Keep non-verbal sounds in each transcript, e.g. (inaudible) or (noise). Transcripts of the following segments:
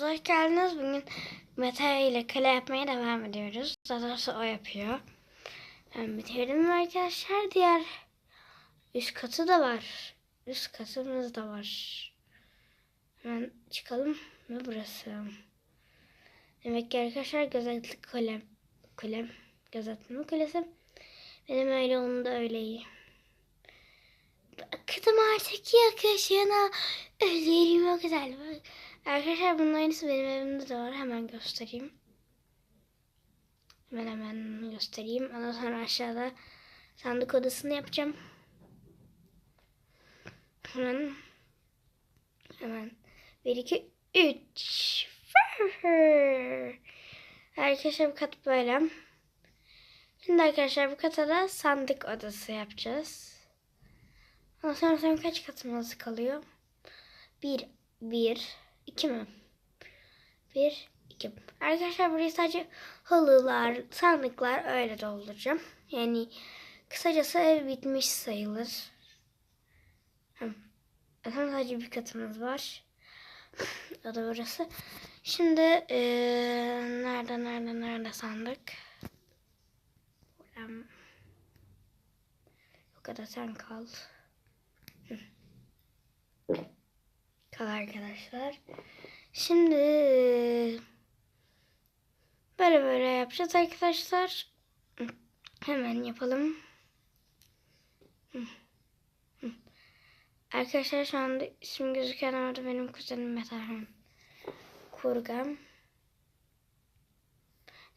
Hoş geldiniz. Bugün Mete ile kale yapmaya devam ediyoruz. Daha doğrusu o yapıyor. Ben bitirdim arkadaşlar. Diğer üst katı da var. Üst katımız da var. Hemen çıkalım. Ne burası? Demek ki arkadaşlar gözetli kalem. Kalem. Gözetleme kulesi. Benim öyle onun da öyle iyi. Bıktım artık yakışına. Özlerim o güzel. Bak. Arkadaşlar bunun aynısı benim evimde de var. Hemen göstereyim. Hemen hemen göstereyim. Ondan sonra aşağıda sandık odasını yapacağım. Hemen hemen 1 2 3 Arkadaşlar bu kat böyle. Şimdi arkadaşlar bu kata da sandık odası yapacağız. Ondan sonra sonra kaç katımız kalıyor? 1 1 2 mi? 1 2. Arkadaşlar burayı sadece halılar, sandıklar öyle dolduracağım. Yani kısacası ev bitmiş sayılır. Hem sadece bir katımız var. (laughs) o da burası. Şimdi eee nerede nerede nerede sandık? Buradan. O kadar sen kal. Hı. Kal arkadaşlar. Şimdi böyle böyle yapacağız arkadaşlar. Hemen yapalım. Arkadaşlar şu anda isim gözüken orada benim kuzenim Metehan Kurgam.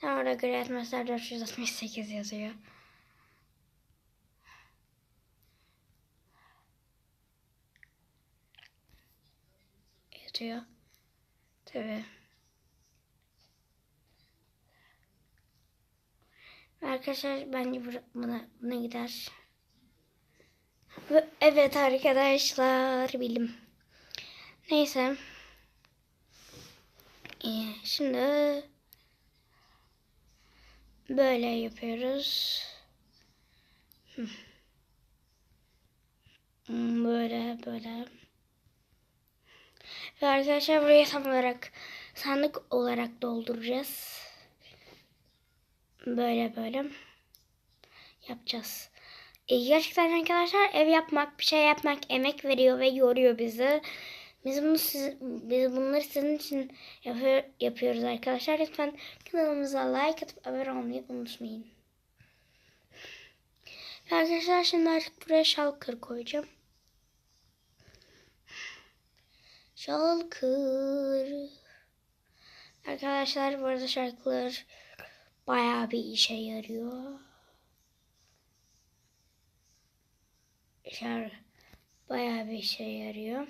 Orada Great Master 468 yazıyor. Yazıyor. Tabii. Arkadaşlar bence buna, buna gider. Ve evet arkadaşlar bilim. Neyse. İyi. Şimdi böyle yapıyoruz. Hmm, Böyle böyle. Ve arkadaşlar buraya tam olarak sandık olarak dolduracağız. Böyle böyle yapacağız. E, gerçekten arkadaşlar ev yapmak, bir şey yapmak emek veriyor ve yoruyor bizi. Biz bunu siz, biz bunları sizin için yapıyor, yapıyoruz arkadaşlar. Lütfen kanalımıza like atıp abone olmayı unutmayın. Arkadaşlar şimdi artık buraya şalkır koyacağım. Şalkır. Arkadaşlar bu arada şarkılar bayağı bir işe yarıyor. Şarkı bayağı bir işe yarıyor.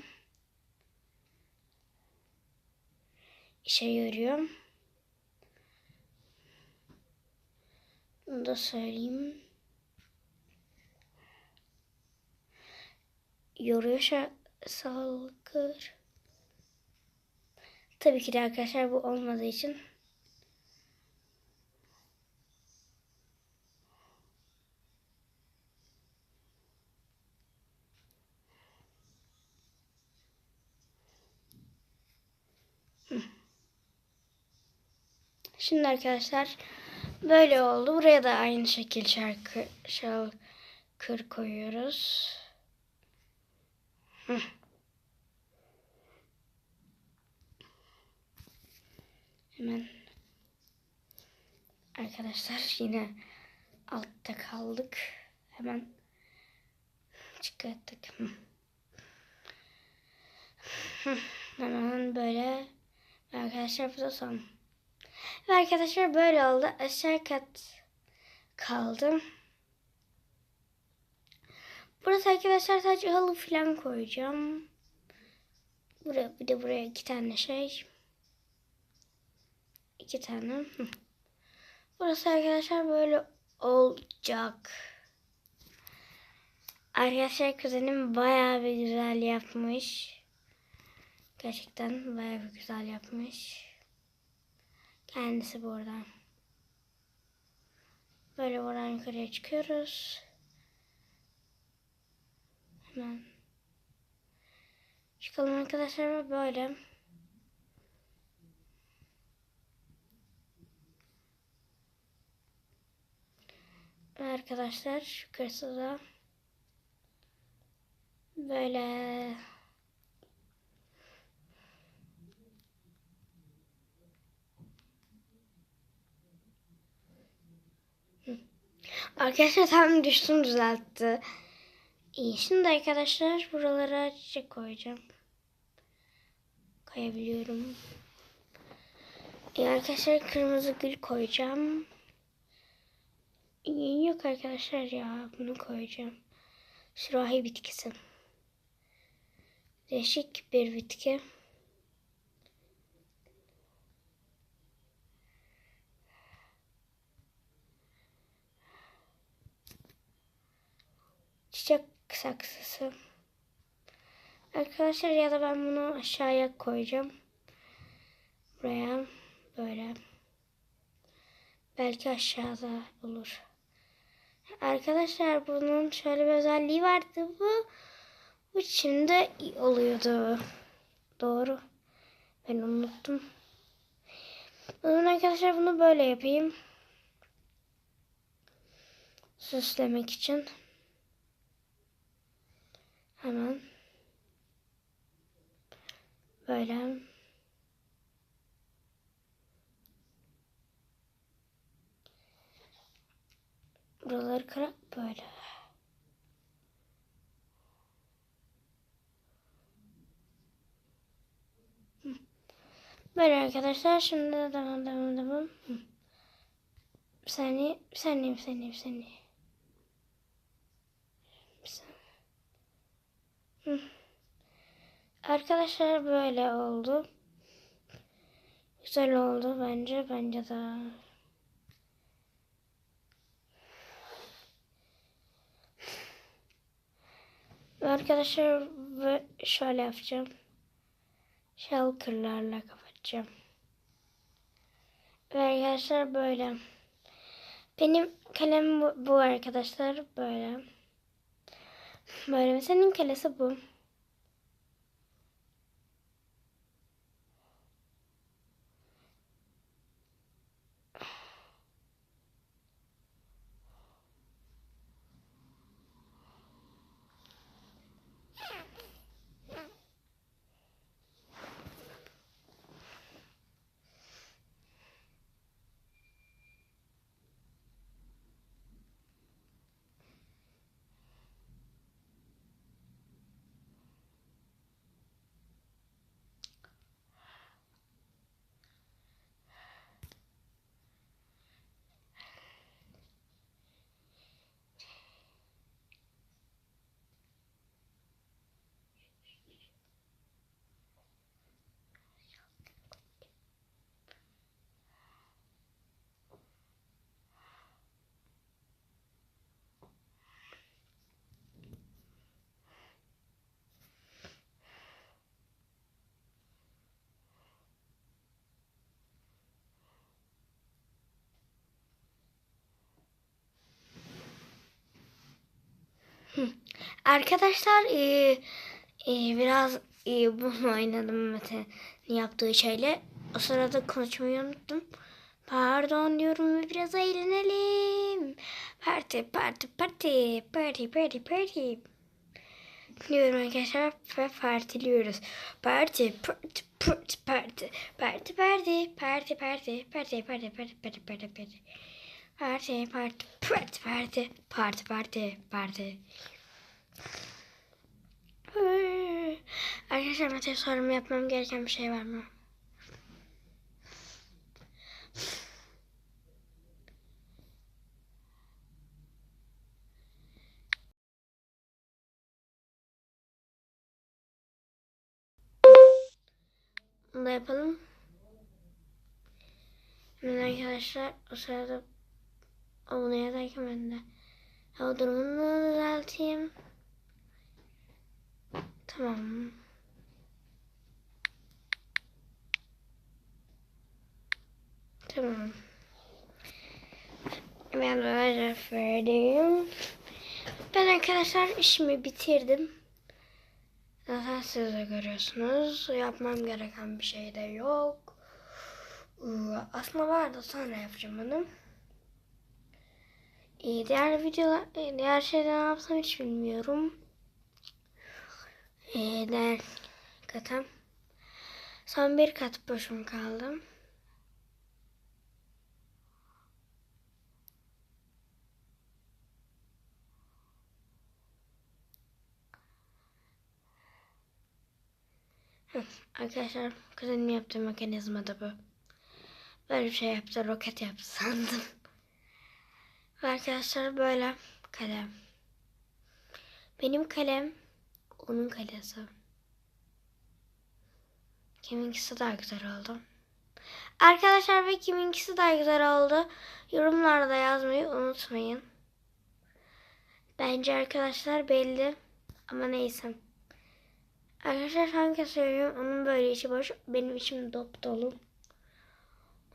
İşe yarıyor. Bunu da söyleyeyim. Yoruyor şa- salkır. Tabii ki de arkadaşlar bu olmadığı için Şimdi arkadaşlar böyle oldu. Buraya da aynı şekil şarkı şarkır koyuyoruz. Hı. Hemen arkadaşlar yine altta kaldık. Hemen çıkarttık. Hemen böyle arkadaşlar bu da son. Ve arkadaşlar böyle oldu. Aşağı kat kaldım. Burası arkadaşlar sadece halı falan koyacağım. Buraya bir de buraya iki tane şey. İki tane. Burası arkadaşlar böyle olacak. Arkadaşlar kuzenim bayağı bir güzel yapmış. Gerçekten bayağı bir güzel yapmış. Kendisi buradan. Böyle buradan yukarıya çıkıyoruz. Hemen. Çıkalım arkadaşlar böyle. Arkadaşlar yukarısı da böyle. Arkadaşlar tam düştüm düzeltti. İyi. Şimdi arkadaşlar buralara çiçek koyacağım. Koyabiliyorum. İyi arkadaşlar kırmızı gül koyacağım. İyi, Yok arkadaşlar ya bunu koyacağım. Sürahi bitkisi. Değişik bir bitki. Çiçek saksısı. Arkadaşlar ya da ben bunu aşağıya koyacağım. Buraya böyle. Belki aşağıda olur. Arkadaşlar bunun şöyle bir özelliği vardı. Bu bu içinde oluyordu. Doğru. Ben unuttum. Zaman arkadaşlar bunu böyle yapayım. Süslemek için. Hemen. Böyle. Buraları kırak böyle. Böyle arkadaşlar. Şimdi de devam devam devam. Bir saniye, bir saniye, bir saniye, bir saniye. Arkadaşlar böyle oldu. Güzel oldu bence. Bence de. Ve Arkadaşlar şöyle yapacağım. Shulker'larla kapatacağım. Ve arkadaşlar böyle. Benim kalemim bu, bu arkadaşlar böyle. Böyle. Senin kalesi bu. Arkadaşlar e, e, biraz e, bunu oynadım Mete'nin yaptığı şeyle. O sırada konuşmayı unuttum. Pardon diyorum ve biraz eğlenelim. Parti parti parti parti parti parti diyorum arkadaşlar ve partiliyoruz. Parti parti parti parti parti parti parti parti parti parti parti parti parti parti Parti, parti, parti, parti, parti, parti, parti. Arkadaşlar Mete sorumu yapmam gereken bir şey var mı? Bunu da yapalım. Hemen arkadaşlar o sırada abone ederken ben de hava durumunu düzelteyim. Tamam. Tamam. Ben böyle verdim. Ben arkadaşlar işimi bitirdim. Zaten siz de görüyorsunuz. Yapmam gereken bir şey de yok. Aslında vardı sonra yapacağım onu. Ee, diğer videolar, e, diğer şeyler ne yapsam hiç bilmiyorum. Ee, diğer katım. Son bir kat boşum kaldım. Arkadaşlar kuzenim yaptığı mekanizma da bu. Böyle bir şey yaptı, roket yaptı sandım. Arkadaşlar böyle kalem. Benim kalem, onun kalesi. Kiminkisi daha güzel oldu. Arkadaşlar ve kiminkisi daha güzel oldu. Yorumlarda yazmayı unutmayın. Bence arkadaşlar belli. Ama neyse. Arkadaşlar hangi söylüyorum onun böyle içi boş. Benim içim dop dolu.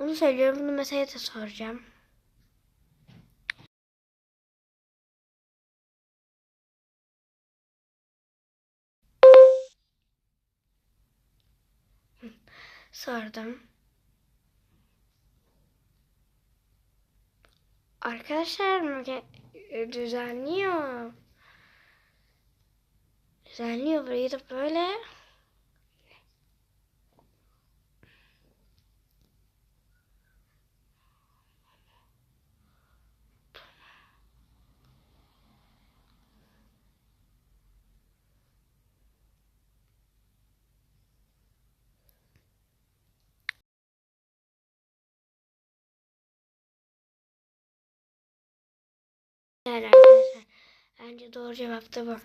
Onu söylüyorum. Bunu mesela da soracağım. Sordum. Arkadaşlar mı düzenliyor? Düzenliyor burayı da böyle. Yani arkadaşlar bence doğru cevap da bu.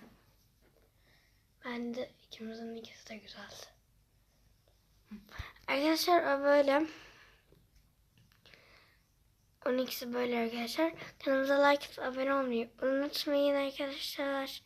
Ben de ikimizin ikisi de güzel. Arkadaşlar o böyle. Onun ikisi böyle arkadaşlar. Kanalımıza like atıp abone olmayı unutmayın arkadaşlar.